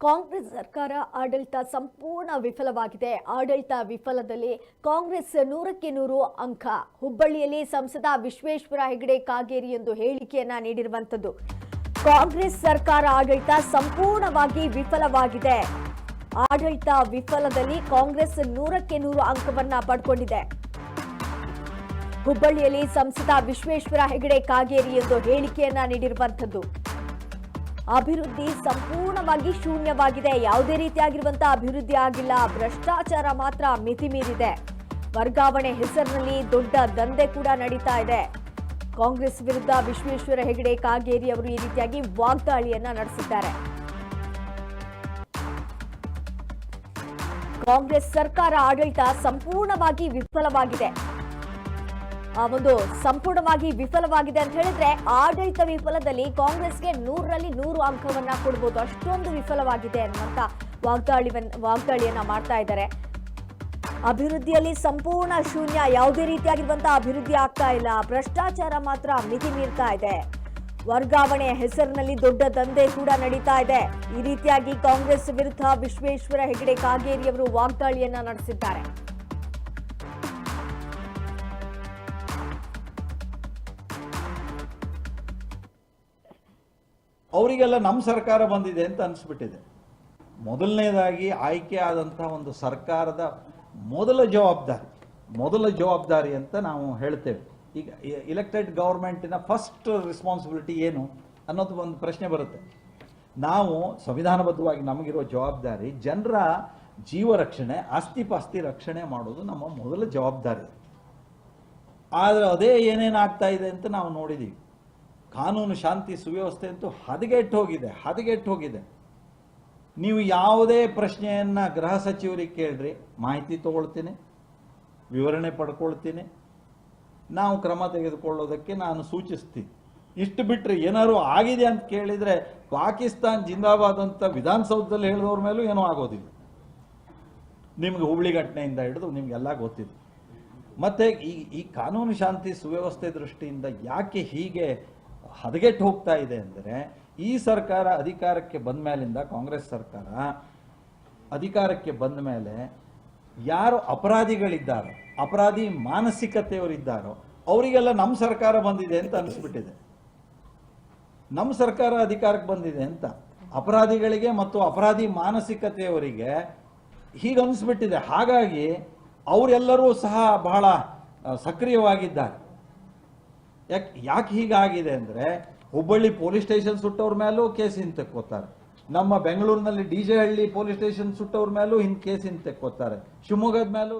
ಕಾಂಗ್ರೆಸ್ ಸರ್ಕಾರ ಆಡಳಿತ ಸಂಪೂರ್ಣ ವಿಫಲವಾಗಿದೆ. ಆಡಳಿತ ವಿಫಲದಲ್ಲಿ ಕಾಂಗ್ರೆಸ್ ನೂರಕ್ಕೆ ನೂರು ಅಂಕ. ಹುಬ್ಬಳ್ಳಿಯಲ್ಲಿ ಸಂಸದ ವಿಶ್ವೇಶ್ವರ ಹೆಗಡೆ ಕಾಗೇರಿ ಎಂದು ಹೇಳಿಕೆಯನ್ನ ನೀಡಿರುವಂತದ್ದು ಕಾಂಗ್ರೆಸ್ ಸರ್ಕಾರ ಆಡಳಿತ ಸಂಪೂರ್ಣವಾಗಿ ವಿಫಲವಾಗಿದೆ. ಆಡಳಿತ ವಿಫಲದಲ್ಲಿ ಕಾಂಗ್ರೆಸ್ ನೂರಕ್ಕೆ ನೂರು ಅಂಕವನ್ನ ಪಡ್ಕೊಂಡಿದೆ. ಹುಬ್ಬಳ್ಳಿಯಲ್ಲಿ ಸಂಸದ ವಿಶ್ವೇಶ್ವರ ಹೆಗಡೆ ಕಾಗೇರಿ ಎಂದು ಹೇಳಿಕೆಯನ್ನ ನೀಡಿರುವಂತದ್ದು ಅಭಿವೃದ್ಧಿ ಸಂಪೂರ್ಣವಾಗಿ ಶೂನ್ಯವಾಗಿದೆ. ಯಾವುದೇ ರೀತಿಯಾಗಿರುವಂತಹ ಅಭಿವೃದ್ಧಿ ಆಗಿಲ್ಲ. ಭ್ರಷ್ಟಾಚಾರ ಮಾತ್ರ ಮಿತಿ ಮೀರಿದೆ. ವರ್ಗಾವಣೆ ಹೆಸರಿನಲ್ಲಿ ದೊಡ್ಡ ದಂಧೆ ಕೂಡ ನಡೀತಾ ಇದೆ. ಕಾಂಗ್ರೆಸ್ ವಿರುದ್ಧ ವಿಶ್ವೇಶ್ವರ ಹೆಗಡೆ, ಕಾಗೇರಿ ಅವರು ಈ ರೀತಿಯಾಗಿ ವಾಗ್ದಾಳಿಯನ್ನ ನಡೆಸಿದ್ದಾರೆ. ಕಾಂಗ್ರೆಸ್ ಸರ್ಕಾರ ಆಡಳಿತ ಸಂಪೂರ್ಣವಾಗಿ ವಿಫಲವಾಗಿದೆ. ಒಂದು ಸಂಪೂರ್ಣವಾಗಿ ವಿಫಲವಾಗಿದೆ ಅಂತ ಹೇಳಿದ್ರೆ ಆಡಳಿತ ವಿಫಲದಲ್ಲಿ ಕಾಂಗ್ರೆಸ್ಗೆ ನೂರರಲ್ಲಿ ನೂರು ಅಂಕವನ್ನ ಕೊಡ್ಬೋದು. ಅಷ್ಟೊಂದು ವಿಫಲವಾಗಿದೆ ಅನ್ನುವಂತ ವಾಗ್ದಾಳಿ ವಾಗ್ದಾಳಿಯನ್ನ ಮಾಡ್ತಾ ಇದ್ದಾರೆ. ಅಭಿವೃದ್ಧಿಯಲ್ಲಿ ಸಂಪೂರ್ಣ ಶೂನ್ಯ, ಯಾವುದೇ ರೀತಿಯಾಗಿರುವಂತಹ ಅಭಿವೃದ್ಧಿ ಆಗ್ತಾ ಇಲ್ಲ. ಭ್ರಷ್ಟಾಚಾರ ಮಾತ್ರ ಮಿತಿ ಮೀರ್ತಾ ಇದೆ. ವರ್ಗಾವಣೆ ಹೆಸರಿನಲ್ಲಿ ದೊಡ್ಡ ದಂಧೆ ಕೂಡ ನಡೀತಾ ಇದೆ. ಈ ರೀತಿಯಾಗಿ ಕಾಂಗ್ರೆಸ್ ವಿರುದ್ಧ ವಿಶ್ವೇಶ್ವರ ಹೆಗಡೆ ಕಾಗೇರಿಯವರು ವಾಗ್ದಾಳಿಯನ್ನ ನಡೆಸಿದ್ದಾರೆ. ಅವರಿಗೆಲ್ಲ ನಮ್ಮ ಸರ್ಕಾರ ಬಂದಿದೆ ಅಂತ ಅನಿಸ್ಬಿಟ್ಟಿದೆ. ಮೊದಲನೇದಾಗಿ ಆಯ್ಕೆ ಆದಂಥ ಒಂದು ಸರ್ಕಾರದ ಮೊದಲ ಜವಾಬ್ದಾರಿ ಮೊದಲ ಜವಾಬ್ದಾರಿ ಅಂತ ನಾವು ಹೇಳ್ತೇವೆ. ಈಗ ಇಲೆಕ್ಟೆಡ್ ಗೌರ್ಮೆಂಟಿನ ಫಸ್ಟ್ ರೆಸ್ಪಾನ್ಸಿಬಿಲಿಟಿ ಏನು ಅನ್ನೋದು ಒಂದು ಪ್ರಶ್ನೆ ಬರುತ್ತೆ. ನಾವು ಸಂವಿಧಾನಬದ್ಧವಾಗಿ ನಮಗಿರೋ ಜವಾಬ್ದಾರಿ ಜನರ ಜೀವ ರಕ್ಷಣೆ, ಆಸ್ತಿಪಾಸ್ತಿ ರಕ್ಷಣೆ ಮಾಡೋದು ನಮ್ಮ ಮೊದಲ ಜವಾಬ್ದಾರಿ. ಆದರೆ ಅದೇ ಏನೇನಾಗ್ತಾ ಇದೆ ಅಂತ ನಾವು ನೋಡಿದ್ದೀವಿ ಕಾನೂನು ಶಾಂತಿ ಸುವ್ಯವಸ್ಥೆ ಅಂತೂ ಹದಗೆಟ್ಟು ಹೋಗಿದೆ ಹದಗೆಟ್ಟು ಹೋಗಿದೆ ನೀವು ಯಾವುದೇ ಪ್ರಶ್ನೆಯನ್ನು ಗೃಹ ಸಚಿವರಿಗೆ ಕೇಳ್ರಿ ಮಾಹಿತಿ ತಗೊಳ್ತೀನಿ, ವಿವರಣೆ ಪಡ್ಕೊಳ್ತೀನಿ, ನಾವು ಕ್ರಮ ತೆಗೆದುಕೊಳ್ಳೋದಕ್ಕೆ ನಾನು ಸೂಚಿಸ್ತೀನಿ. ಇಷ್ಟು ಬಿಟ್ಟರೆ ಏನಾದರೂ ಆಗಿದೆ ಅಂತ ಕೇಳಿದರೆ ಪಾಕಿಸ್ತಾನ್ ಜಿಂದಾಬಾದ್ ಅಂತ ವಿಧಾನಸೌಧದಲ್ಲಿ ಹೇಳಿದವ್ರ ಮೇಲೂ ಏನೂ ಆಗೋದಿಲ್ಲ. ನಿಮಗೆ ಹುಬ್ಳಿ ಘಟನೆಯಿಂದ ಹಿಡಿದು ನಿಮಗೆಲ್ಲ ಗೊತ್ತಿದೆ. ಮತ್ತೆ ಈ ಈ ಕಾನೂನು ಶಾಂತಿ ಸುವ್ಯವಸ್ಥೆ ದೃಷ್ಟಿಯಿಂದ ಯಾಕೆ ಹೀಗೆ ಹದಗೆಟ್ಟು ಹೋಗ್ತಾ ಇದೆ ಅಂದರೆ ಈ ಸರ್ಕಾರ ಅಧಿಕಾರಕ್ಕೆ ಬಂದ ಮೇಲಿಂದ ಕಾಂಗ್ರೆಸ್ ಸರ್ಕಾರ ಅಧಿಕಾರಕ್ಕೆ ಬಂದ ಮೇಲೆ ಯಾರು ಅಪರಾಧಿಗಳಿದ್ದಾರೋ, ಅಪರಾಧಿ ಮಾನಸಿಕತೆಯವರಿದ್ದಾರೋ, ಅವರಿಗೆಲ್ಲ ನಮ್ಮ ಸರ್ಕಾರ ಬಂದಿದೆ ಅಂತ ಅನಿಸ್ಬಿಟ್ಟಿದೆ. ನಮ್ಮ ಸರ್ಕಾರ ಅಧಿಕಾರಕ್ಕೆ ಬಂದಿದೆ ಅಂತ. ಅಪರಾಧಿಗಳಿಗೆ ಮತ್ತು ಅಪರಾಧಿ ಮಾನಸಿಕತೆಯವರಿಗೆ ಹೀಗೆ ಅನಿಸ್ಬಿಟ್ಟಿದೆ ಹಾಗಾಗಿ ಅವರೆಲ್ಲರೂ ಸಹ ಬಹಳ ಸಕ್ರಿಯವಾಗಿದ್ದಾರೆ. ಯಾಕೆ ಯಾಕೆ ಹೀಗಾಗಿದೆ ಅಂದರೆ ಹುಬ್ಬಳ್ಳಿ ಪೊಲೀಸ್ ಸ್ಟೇಷನ್ ಸುಟ್ಟವ್ರ ಮೇಲೂ ಕೇಸ್ ಹಿಂದೆ ತೆಕ್ಕೋತಾರೆ ನಮ್ಮ ಬೆಂಗಳೂರಿನಲ್ಲಿ D J Halli police station ಸುಟ್ಟವ್ರ ಮೇಲೂ ಹಿಂದೆ ಕೇಸ್ ಹಿಂದೆ ತೆಕ್ಕೋತಾರೆ ಶಿವಮೊಗ್ಗದ ಮೇಲೂ